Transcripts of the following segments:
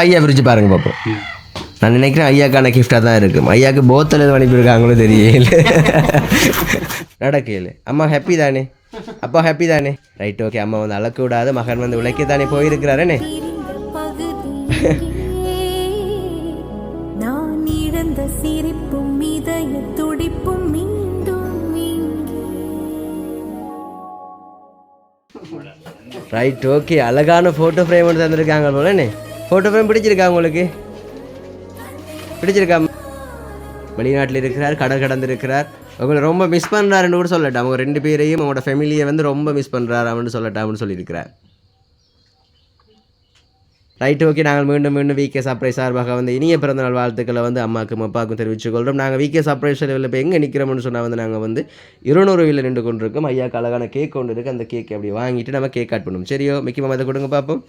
ஐயா பிரிச்சு பாருங்க பார்ப்போம் நான் நினைக்கிறேன் ஐயாக்கான கிஃப்டாக தான் இருக்கும் ஐயாக்கு போத்தல் எதுவும் அனுப்பியிருக்காங்களோ தெரியல. நடக்கையில் அம்மா ஹாப்பி தானே? அப்பா ஹாப்பி தானே? ரைட் ஓகே அம்மா வந்து அளக்க விடாத மகன் வந்து உழைக்க தானே இங்கே. ரைட் ஓகே அழகான ஃபோட்டோ ஃப்ரேம் ஒன்று தந்திருக்காங்க போலண்ணே ஃபோட்டோ ஃப்ரேம் பிடிச்சிருக்கா உங்களுக்கு? பிடிச்சிருக்கா? வெளிநாட்டில் இருக்கிறார் கடல் கடந்திருக்கிறார் உங்களை ரொம்ப மிஸ் பண்ணுறாருன்னு கூட சொல்லட்டாம் அவங்க ரெண்டு பேரையும் அவங்களோட ஃபேமிலியை வந்து ரொம்ப மிஸ் பண்ணுறாரு அவனு சொல்லட்டாம்னு சொல்லியிருக்கிறார். ரைட் ஓகே நாங்கள் மீண்டும் மீண்டும் விகே சர்ப்ரைஸ் சார்பாக வந்து இனிய பிறந்தநாள் வாழ்த்துக்களை வந்து அம்மாக்கும் அப்பாவுக்கும் தெரிவித்துக் கொள்கிறோம் நாங்கள் விகே சர்ப்ரைஸ் லெவலில் இப்போ எங்கே நிற்கிறோம்னு சொன்னால் வந்து நாங்கள் வந்து இருநூறுவில் நின்று கொண்டிருக்கோம். ஐயாக்கு அழகான கேக் கொண்டு இருக்கு. அந்த கேக் அப்படி வாங்கிட்டு நம்ம கேக் கட் பண்ணுவோம். சரியோ மிக்கி மாமா அதை கொடுங்க பார்ப்போம்.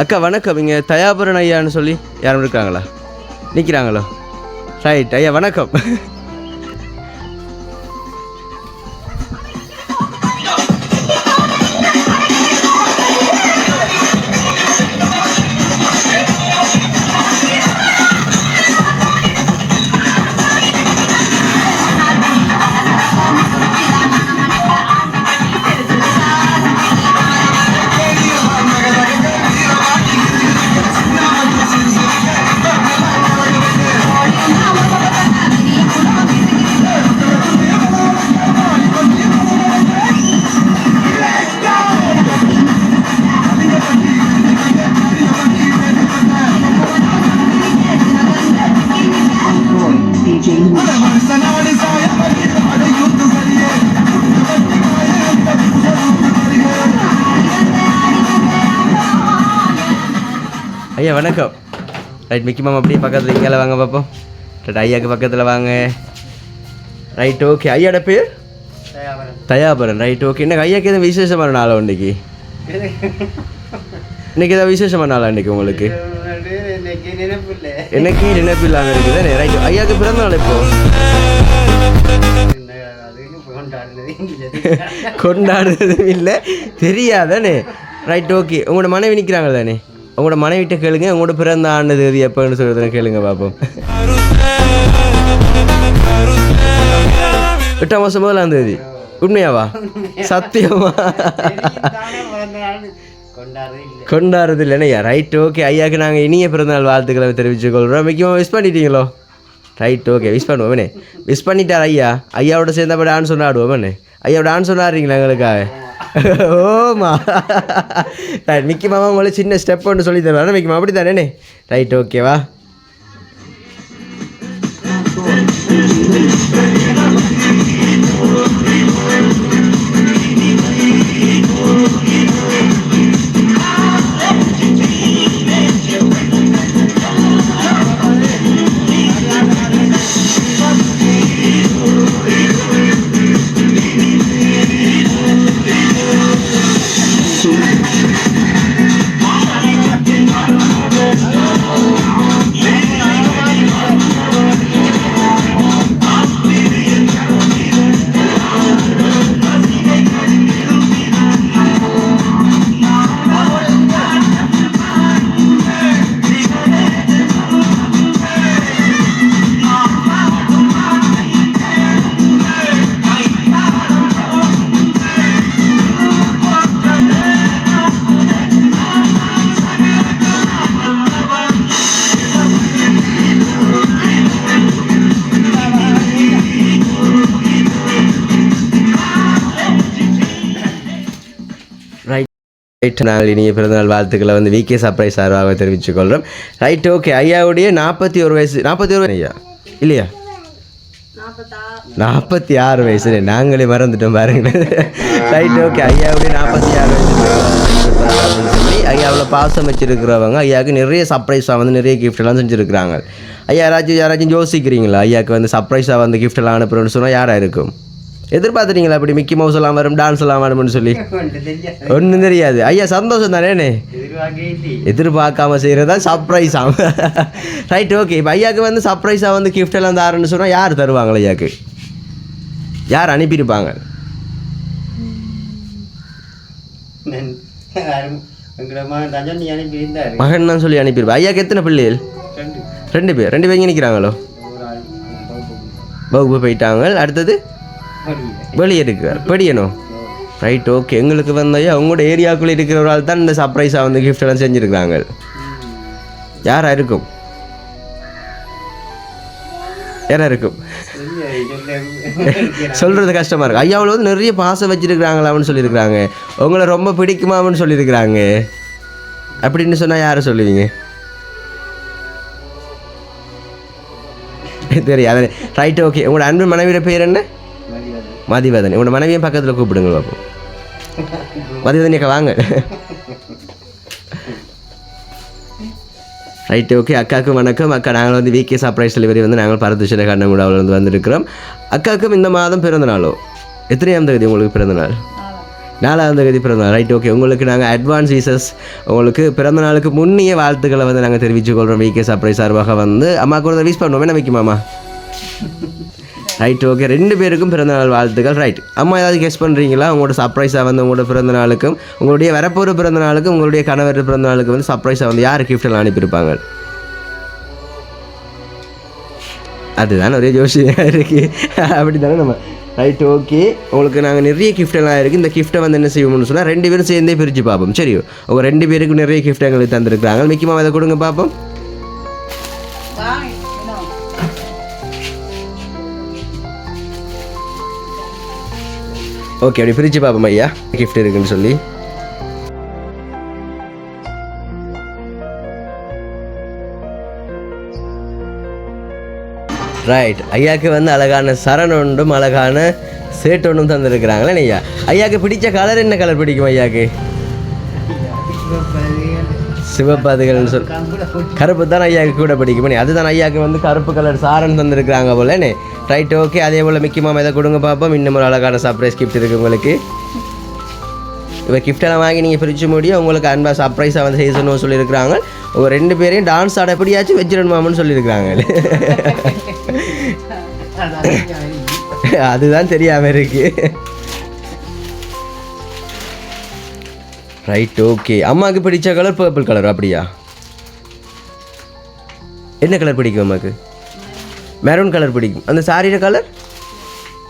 அக்கா வணக்கம். இங்கே தயாபுரன் ஐயான்னு சொல்லி யாரும் இருக்காங்களா? நிற்கிறாங்களோ ரைட் ஐயா வணக்கம். ஐயா வணக்கம். ரைட் மிக்கி மாமா அப்படியே பக்கத்தில் இங்கே வாங்க பார்ப்போம் ரைட் ஐயாக்கு பக்கத்தில் வாங்க. ரைட் ஓகே ஐயாட பேர்? தயாபரன். ரைட் ஓகே இன்னைக்கு ஐயாக்கு எதுவும் விசேஷமான நாளா இன்னைக்கு? இன்னைக்கு ஏதாவது விசேஷமான நாளா இன்னைக்கு உங்களுக்கு? எனக்கு நினைப்பு இல்லாமல் இருக்குது ரைட் ஐயாக்கு பிறந்த நாள் இப்போ கொண்டாடுறதும் இல்லை. தெரியாதானே? ரைட் ஓகே உங்களோட மனைவி நிற்கிறாங்க தானே உங்களோட மனைவிட்ட கேளுங்க உங்களோட பிறந்த ஆண்டு தேதி எப்போன்னு சொல்கிறதுன்னு கேளுங்க பார்ப்போம் எட்டாம் மாதம் முதலாம் தேதி. உண்மையாவா? சத்தியமா? கொண்டாடுறது இல்லைனையா ரைட் ஓகே ஐயாக்கு நாங்கள் இனிய பிறந்தநாள் வாழ்த்துக்களை தெரிவித்துக் கொள்கிறோம் முக்கியமாக விஷ் பண்ணிட்டீங்களோ? ரைட் ஓகே விஷ் பண்ணுவோமே விஷ் பண்ணிட்டார் ஐயா? ஐயாவோட சேர்ந்து அப்படி டான்ஸ் ஒன்று ஆடுவோமே ஐயாவோட ஒன்று ஆடுறீங்களா எங்களுக்காக? ஓமா. ரைட் மிக்கி மாமா உங்களை சின்ன ஸ்டெப் ஒன்று சொல்லி தருவாரு மிக்கி மாமா அப்படி தானே ரைட் ஓகேவா ரைட் நாங்கள் இனிய பிறந்தநாள் வாழ்த்துக்களை வந்து விகே சர்ப்ரைஸ் சார்பாக தெரிவித்துக்கொள்கிறோம். ரைட் ஓகே ஐயாவுடைய நாற்பத்தி ஒரு வயசு நாற்பத்தி ஒரு ஐயா? இல்லையா? நாற்பத்தி ஆறு வயசு நாங்களே மறந்துட்டோம் பாருங்க ரைட் ஓகே ஐயாவுடைய நாற்பத்தி ஆறு வயசு. ஐயாவில் பாசம் வச்சிருக்கிறவங்க ஐயாவுக்கு நிறைய சர்ப்ரைஸாக வந்து நிறைய gift எல்லாம் செஞ்சுருக்கிறாங்க. ஐயா யாராச்சும் யாராச்சும் யோசிக்கிறீங்களா? ஐயாவுக்கு வந்து சர்ப்ரைஸாக வந்து gift எல்லாம் அனுப்புறோன்னு சொன்னால் யாராக இருக்கும்? எதிர்பார்த்துறீங்களா அப்படி மிக்கி மவுஸ் எல்லாம் வரும் டான்ஸ் எல்லாம் வரும்னு சொல்லி? ஒன்றும் தெரியாது. ஐயா சந்தோஷம் தானே எதிர்பார்க்காம செய்கிறதா சர்ப்ரைஸ் ஆகும் ரைட் ஓகே இப்போ ஐயாவுக்கு வந்து சர்ப்ரைஸாக வந்து gift எல்லாம் தாருன்னு சொன்னால் யார் தருவாங்களா ஐயாக்கு? யார் அனுப்பியிருப்பாங்க? மகன் தான் சொல்லி அனுப்பியிருப்பா. ஐயாக்கு எத்தனை பிள்ளைகள்? ரெண்டு. பேர். ரெண்டு பேர் இங்கே நிற்கிறாங்களோ வகுப்பு போயிட்டாங்க. அடுத்தது? வெளியே. இருக்கிறார் படியணும் ரைட் ஓகே எங்களுக்கு வந்து ஐயா உங்களோட ஏரியாவுக்குள்ளே இருக்கிற ஒரு ஆள் தான் இந்த சர்ப்ரைஸாக வந்து gift எல்லாம் செஞ்சுருக்காங்க யாரா இருக்கும்? யாரா இருக்கும்? சொல்கிறது கஷ்டமாக இருக்கு. ஐயாவில் வந்து நிறைய பாசம் வச்சிருக்கிறாங்களான்னு சொல்லியிருக்கிறாங்க. உங்களை ரொம்ப பிடிக்குமான்னு சொல்லியிருக்கிறாங்க. அப்படின்னு சொன்னால் யாரை சொல்லுவீங்க? தெரியாது. ரைட் ஓகே உங்களோட அன்பு மனைவியோட பேர் என்ன? மதிவதன். உங்களோட மனைவியும் பக்கத்தில் கூப்பிடுங்க பார்ப்போம் மதிவதன் அக்கா வாங்க. ரைட்டு ஓகே அக்காவுக்கும் வணக்கம். அக்கா நாங்கள் வந்து விகே சர்ப்ரைஸ் டெலிவரி வந்து நாங்கள் பரதுஷில கண்ணங்குடாவில் வந்து வந்திருக்கிறோம். அக்காவுக்கும் இந்த மாதம் பிறந்த நாளோ? எத்தனையாம் தேதி உங்களுக்கு பிறந்த நாள்? நாலாம் தேதி பிறந்த நாள். ரைட் ஓகே உங்களுக்கு நாங்கள் அட்வான்ஸ் வீசஸ் உங்களுக்கு பிறந்த நாளுக்கு முன்னைய வாழ்த்துக்களை வந்து நாங்கள் தெரிவித்துக் கொள்கிறோம் விகே சர்ப்ரைஸ் சார்பாக வந்து. அம்மாவுக்கு ஒரு வீஸ் பண்ணுவோம். என்ன வைக்குமாமா ரைட் ஓகே ரெண்டு பேருக்கும் பிறந்தநாள் வாழ்த்துக்கள். ரைட் அம்மா ஏதாவது கெஸ் பண்ணுறீங்களா உங்களோட சர்ப்ரைஸாக வந்து உங்களோட பிறந்த நாளுக்கும் உங்களுடைய வரப்போகிற பிறந்த நாளுக்கும் உங்களுடைய கணவர் பிறந்த நாளுக்கு வந்து சர்ப்ரைஸாக வந்து யார் கிஃப்டெல்லாம் அனுப்பியிருப்பாங்க? அதுதான் ஒரே ஜோஷியாக இருக்குது அப்படி தானே நம்ம. ரைட் ஓகே உங்களுக்கு நாங்கள் நிறைய கிஃப்டெல்லாம் இருக்குது இந்த கிஃப்ட்டை வந்து என்ன செய்வோம்னு சொன்னால் ரெண்டு பேரும் சேர்ந்தே பிரித்து பார்ப்போம். சரி உங்கள் ரெண்டு பேருக்கும் நிறைய கிஃப்ட் எங்களுக்கு தந்திருக்கிறாங்க. முக்கியமாக அதை கொடுங்க பார்ப்போம். ஓகே அப்படி பிரித்து பார்ப்போம் ஐயா. கிஃப்ட் இருக்குன்னு சொல்லி. ரைட் ஐயாக்கு வந்து அழகான சரண் ஒன்றும் அழகான சேட் ஒன்றும் தந்திருக்கிறாங்களே ஐயா ஐயாக்கு பிடிச்ச கலர் என்ன கலர் பிடிக்கும் ஐயாக்கு? சிவப்பாதுகள்னு சொல் கருப்பு தான் ஐயாவுக்கு கூட பிடிக்கும். அதுதான் ஐயாவுக்கு வந்து கருப்பு கலர் சாரன் தந்திருக்கிறாங்க போலனே ரைட் ஓகே அதே போல் மிக்கி மாமா இதை கொடுங்க பார்ப்போம் இன்னும் ஒரு அழகான சர்ப்ரைஸ் கிஃப்ட் இருக்குது உங்களுக்கு. இப்போ கிஃப்டெல்லாம் வாங்கி நீங்கள் பிரித்து முடியும் உங்களுக்கு அன்பா சர்ப்ரைஸாக வந்து செய்யணும்னு சொல்லியிருக்கிறாங்க. உங்கள் ரெண்டு பேரையும் டான்ஸ் ஆட எப்படியாச்சும் வச்சிடணுமாமன்னு சொல்லியிருக்கிறாங்க. அதுதான் தெரியாமல் இருக்கு. ரைட் ஓகே அம்மாவுக்கு பிடிச்ச கலர் பர்பிள் கலர் அப்படியா? என்ன கலர் பிடிக்கும் அம்மாவுக்கு? மெரூன் கலர் பிடிக்கும். அந்த சாரியோட கலர்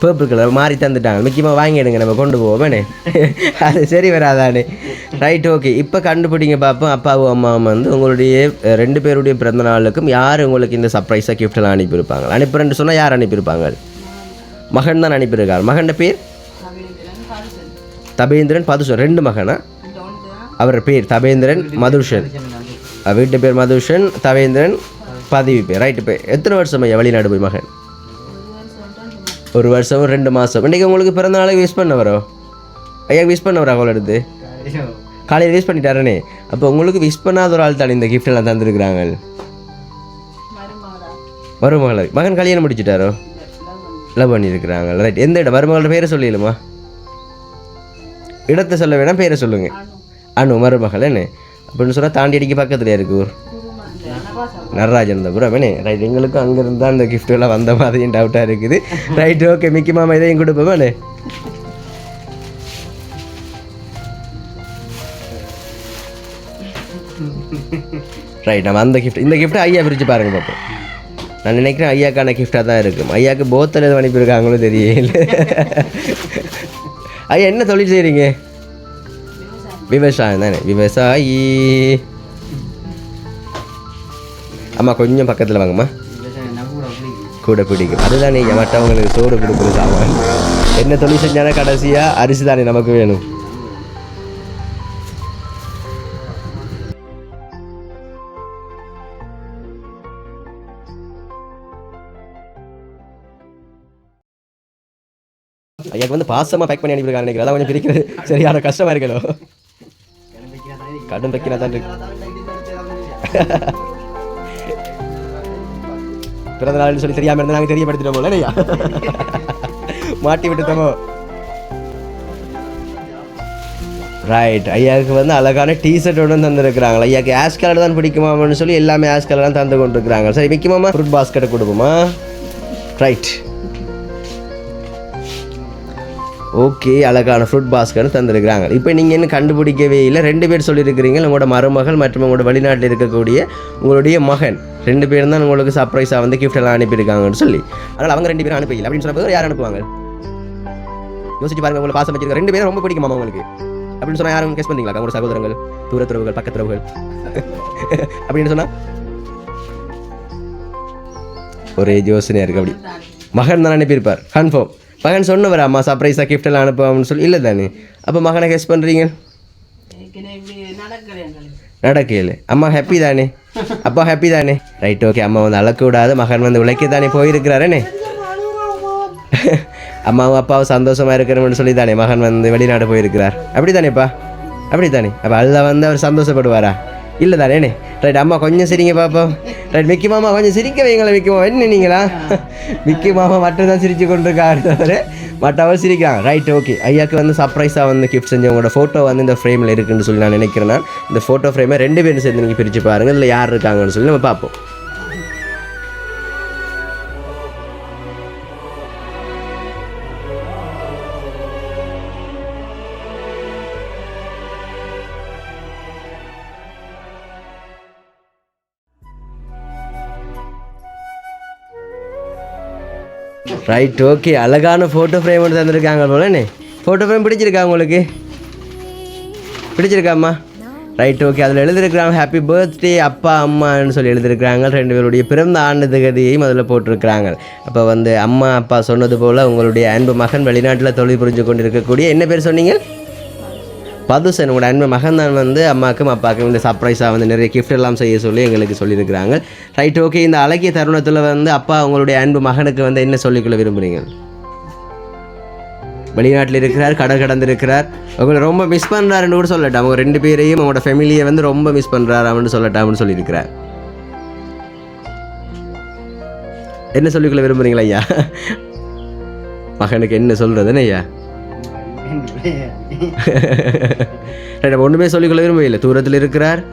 பர்பிள் கலர் மாறி தந்துட்டாங்க. முக்கியமாக வாங்கிடுங்க நம்ம கொண்டு போவோமே. அது சரி வராதானே. ரைட் ஓகே இப்போ கண்டுபிடிங்க பார்ப்போம் அப்பாவும் அம்மாவும் வந்து உங்களுடைய ரெண்டு பேருடைய பிறந்த நாளுக்கும் யார் உங்களுக்கு இந்த சர்ப்ரைஸாக கிஃப்டெல்லாம் அனுப்பியிருப்பாங்க? அனுப்புறேன்னு சொன்னால் யார் அனுப்பியிருப்பாங்க? மகன் தான் அனுப்பியிருக்கார். மகன் பேர்? தபேந்திரன் பதுஷன் ரெண்டு மகனா? அவர் பேர் தபேந்திரன் மதுஷன். வீட்டு பேர் மதுஷன் தவேந்திரன் பதவி பேர். ரைட்டு பேர் எத்தனை வருஷம் ஐயா வெளிநாடு போய் மகன்? ஒரு வருஷம் ரெண்டு மாதம் இன்றைக்கி உங்களுக்கு பிறந்த நாளைக்கு விஷ் பண்ண வரோம் ஐயா விஷ் பண்ண வரா அவளை எடுத்து? காலையில் விஷ் பண்ணிட்டாரனே. அப்போ உங்களுக்கு விஷ் பண்ணாத ஒரு ஆள் தானே இந்த gift எல்லாம் தந்துருக்குறாங்க? மருமகள். மகன் கல்யாணம் முடிச்சிட்டாரோ? லவ் பண்ணியிருக்கிறாங்க. ரைட் எந்த இடம்? மருமகளோட பேரை சொல்லிடலுமா? இடத்தை சொல்ல வேணாம் பேரை சொல்லுங்கள் அனு மருமகள் என்ன அப்படின்னு சொன்னால் தாண்டி அடிக்க பக்கத்தில் இருக்கு ஊர் நடராஜன் தான் ரைட் எங்களுக்கும் அங்கேருந்து தான் அந்த gift எல்லாம் வந்த மாதிரியும் டவுட்டாக இருக்குது ரைட் ஓகே மிக்கி மாமா இதையும் கொடுப்போமே ரைட் நம்ம அந்த கிஃப்ட் இந்த கிஃப்ட்டை ஐயா பிரித்து பாருங்கள் பார்ப்போம் நான் நினைக்கிறேன் ஐயாக்கான கிஃப்டாக தான் இருக்கும் ஐயாவுக்கு போத்தில் எதுவும் அனுப்பியிருக்காங்களோ தெரியல ஐயா என்ன தொழில் செய்கிறீங்க விவசாயம் தானே விவசாயி அம்மா கொஞ்சம் பக்கத்தில் வாங்கம்மா கூட பிடிக்கும் அதுதான் நீங்கள் மற்றவங்களுக்கு சோறு கொடுக்குறது சாமான் என்ன தொழில் செஞ்சாலும் கடைசியாக அரிசி தானே நமக்கு வேணும் எனக்கு வந்து பாசமாக பேக் பண்ணி அனுப்பியிருக்காங்க நினைக்கிறேன் அதான் கொஞ்சம் பிரிக்கிறது சரியான கஷ்டமாக இருக்கணும் கடும் வைக்கிறா தான் இருக்கு. பிறந்த நாள்னு சொல்லி தெரியாமல் இருந்தால் நாங்கள் தெரியப்படுத்திட்டோம் இல்லையா? மாட்டி விட்டுட்டோமோ? ரைட் ஐயாவுக்கு வந்து அழகான டிஷர்ட் ஒன்று தந்துருக்குறாங்களா ஐயாவுக்கு ஆஷ் கலர் தான் பிடிக்குமான்னு சொல்லி எல்லாமே ஆஷ் கலர் தான் தந்து கொண்டிருக்கிறாங்க. சரி விற்குமாமா ஃப்ரூட் பாஸ்கெட்டை கொடுப்போமா? ரைட் ஓகே அழகான ஃப்ரூட் பாஸ்கர்னு தந்திருக்கிறாங்க. இப்போ நீங்கள் இன்னும் கண்டுபிடிக்கவே இல்லை. ரெண்டு பேர் சொல்லியிருக்கிறீங்க. உங்களோட மருமகள் மற்றும் உங்களோட வெளிநாட்டில் இருக்கக்கூடிய உங்களுடைய மகன். ரெண்டு பேரும் தான் உங்களுக்கு சர்ப்ரைஸாக வந்து கிஃப்ட் எல்லாம் அனுப்பியிருக்காங்கன்னு சொல்லி. அதனால் அவங்க ரெண்டு பேரும் அனுப்பிக்கல அப்படின்னு சொன்னப்போ யார் அனுப்புவாங்க? யோசிச்சு பாருங்க உங்களை பாசம் வச்சிருக்க ரெண்டு பேரும் ரொம்ப பிடிக்குமா உங்களுக்கு. அப்படின்னு சொன்னால் யாரும் கேஸ் பண்ணீங்களா உங்களோட சகோதரங்கள் தூரத்துறவுகள் பக்கத்துறவுகள் அப்படின்னு சொன்னால் ஒரே யோசனையாக இருக்குது அப்படி. மகன் தான் அனுப்பியிருப்பார். கன்ஃபார்ம் மகன் சொன்னவர் அம்மா சர்ப்ரைஸாக gift எல்லாம் அனுப்புவான்னு சொல்லி இல்லை தானே. அப்போ மகனை கெஸ் பண்ணுறீங்க நடக்கல அம்மா ஹாப்பி தானே? அப்பா ஹாப்பி தானே? ரைட் ஓகே அம்மா வந்து அளக்க விடாத மகன் வந்து உழைக்க தானே போயிருக்கிறாரேனே அம்மாவும் அப்பாவும் சந்தோஷமா இருக்கணும்னு சொல்லி தானே மகன் வந்து வெளிநாடு போயிருக்கிறார். அப்படி தானேப்பா அப்படி தானே அப்போ அதில் வந்து அவர் சந்தோஷப்படுவாரா? இல்லை தானேண்ணே ரைட் அம்மா கொஞ்சம் சிரிங்க பாப்போம். ரைட் மிக்கி மாமா கொஞ்சம் சிரிக்க வைங்களேன் மிக்கி மாமா. என்ன நீங்களா? மிக்கி மாமா மட்டும் தான் சிரிச்சு கொண்டிருக்காரு தவிர மற்றவர் சிரிக்கிறாங்க. ரைட் ஓகே ஐயாக்கு வந்து சர்ப்ரைஸாக வந்து கிஃப்ட் செஞ்சு உங்களோட ஃபோட்டோ வந்து இந்த ஃப்ரேமில் இருக்குன்னு சொல்லி நான் நினைக்கிறேன் நான். இந்த ஃபோட்டோ ஃப்ரேமை ரெண்டு பேரும் சேர்ந்து நீங்கள் பிரித்து பாருங்கள் இதில் யார் இருக்காங்கன்னு சொல்லி நம்ம பார்ப்போம். ரைட் ஓகே அழகான ஃபோட்டோ ஃப்ரேம் ஒன்று தந்திருக்காங்க போலண்ணே ஃபோட்டோ ஃப்ரேம் பிடிச்சிருக்கா உங்களுக்கு? பிடிச்சிருக்காம்மா ரைட் ஓகே அதில் எழுதியிருக்கிறாங்க ஹாப்பி பர்த்டே அப்பா அம்மான்னு சொல்லி எழுதியிருக்கிறாங்க. ரெண்டு பேருடைய பிறந்த ஆண்டு திகதியையும் அதில் போட்டிருக்கிறாங்க. அப்போ வந்து அம்மா அப்பா சொன்னது போல் உங்களுடைய அன்பு மகன் வெளிநாட்டில் தொழில் புரிஞ்சு கொண்டு இருக்கக்கூடிய என்ன பேர் சொன்னீங்க? பதுஸ் என்னோடய அன்பு மகன் தான் வந்து அம்மாக்கும் அப்பாவுக்கும் இந்த சர்ப்ரைஸாக வந்து நிறைய கிஃப்ட் எல்லாம் செய்ய சொல்லி எங்களுக்கு சொல்லியிருக்கிறாங்க. ரைட் ஓகே இந்த அழகிய தருணத்தில் வந்து அப்பா உங்களுடைய அன்பு மகனுக்கு வந்து என்ன சொல்லிக்கொள்ள விரும்புகிறீங்க வெளிநாட்டில் இருக்கிறார் கடல் கடந்திருக்கிறார். உங்களை ரொம்ப மிஸ் பண்ணுறாருன்னு கூட சொல்லட்டாம். அவங்க ரெண்டு பேரையும் அவங்களோட ஃபேமிலியை வந்து ரொம்ப மிஸ் பண்ணுறாரு அப்படின்னு சொல்லட்டாம்னு சொல்லியிருக்கிறார். என்ன சொல்லிக்கொள்ள விரும்புறீங்களா ஐயா? மகனுக்கு என்ன சொல்கிறதுன்னு ஐயா? ரைட், அப்ப ஒண்ணுமே சொல்லிக்கொள்ள விரும்பவில்லை. தூரத்தில் இருக்கிறார்.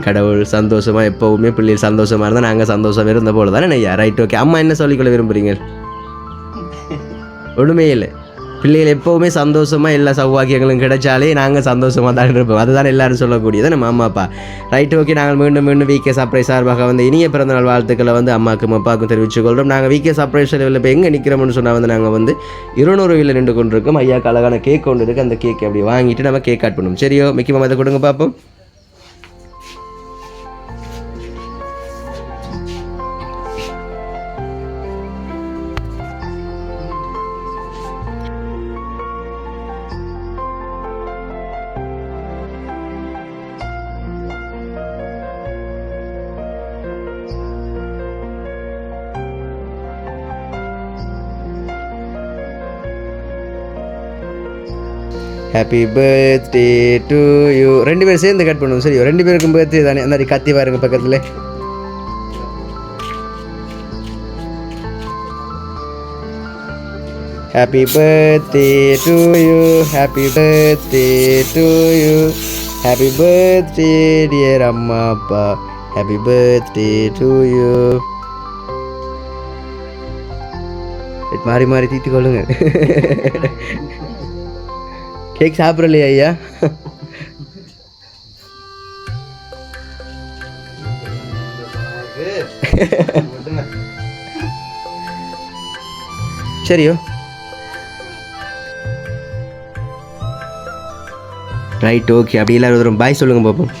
கடவுள் சந்தோஷமா எப்பவுமே பிள்ளைகள் சந்தோஷமா இருந்தால் நாங்கள் சந்தோஷம் இருந்த போல தானே ஐயா ரைட் ஓகே அம்மா என்ன சொல்லிக்கொள்ள விரும்புறீங்க? ஒன்றுமே இல்லை. பிள்ளைகள் எப்போவுமே சந்தோஷமாக எல்லா சௌபாக்கியங்களும் கிடைச்சாலே நாங்கள் சந்தோஷமாக தான் இருப்போம். அதுதான் எல்லாரும் சொல்லக்கூடியது. நம்ம அம்மா அப்பா? ரைட் ஓகே நாங்கள் மீண்டும் மீண்டும் விகே சர்ப்ரைஸ் சார்பாக வந்து இனிய பிறந்தநாள் வாழ்த்துக்களை வந்து அம்மாக்கும் அப்பாவுக்கும் தெரிவித்துக்கொள்கிறோம். நாங்கள் விகே சர்ப்ரைஸ் லெவலில் இப்போ எங்கே நிற்கிறோம்னு சொன்னால் வந்து நாங்கள் வந்து இருநூறு வீல நின்று கொண்டிருக்கோம். ஐயாக்கு அழகான கேக் கொண்டு இருக்கு. அந்த கேக் அப்படி வாங்கிட்டு நம்ம கேக் கட் பண்ணுவோம். சரியோ? மிக்கி மாமா இதை கொடுங்க பார்ப்போம். ஹாப்பி பர்த்டே டு யூ ரெண்டு பேரும் சேர்ந்து கட் பண்ணுவோம் சரி ரெண்டு பேருக்கும் பர்த்டே தானே? அந்த மாதிரி கத்தி பாருங்க பக்கத்தில். Happy birthday to you happy birthday to you happy birthday dear அம்மா அப்பா ஹாப்பி பர்த்டே டு யூ மாறி மாறி தீட்டு கொள்ளுங்க கேக் சாப்பிடலையா ஐயா. சரியோ. ரைட் ஓகே அப்படி எல்லாரும் பாய் சொல்லுங்க பார்ப்போம்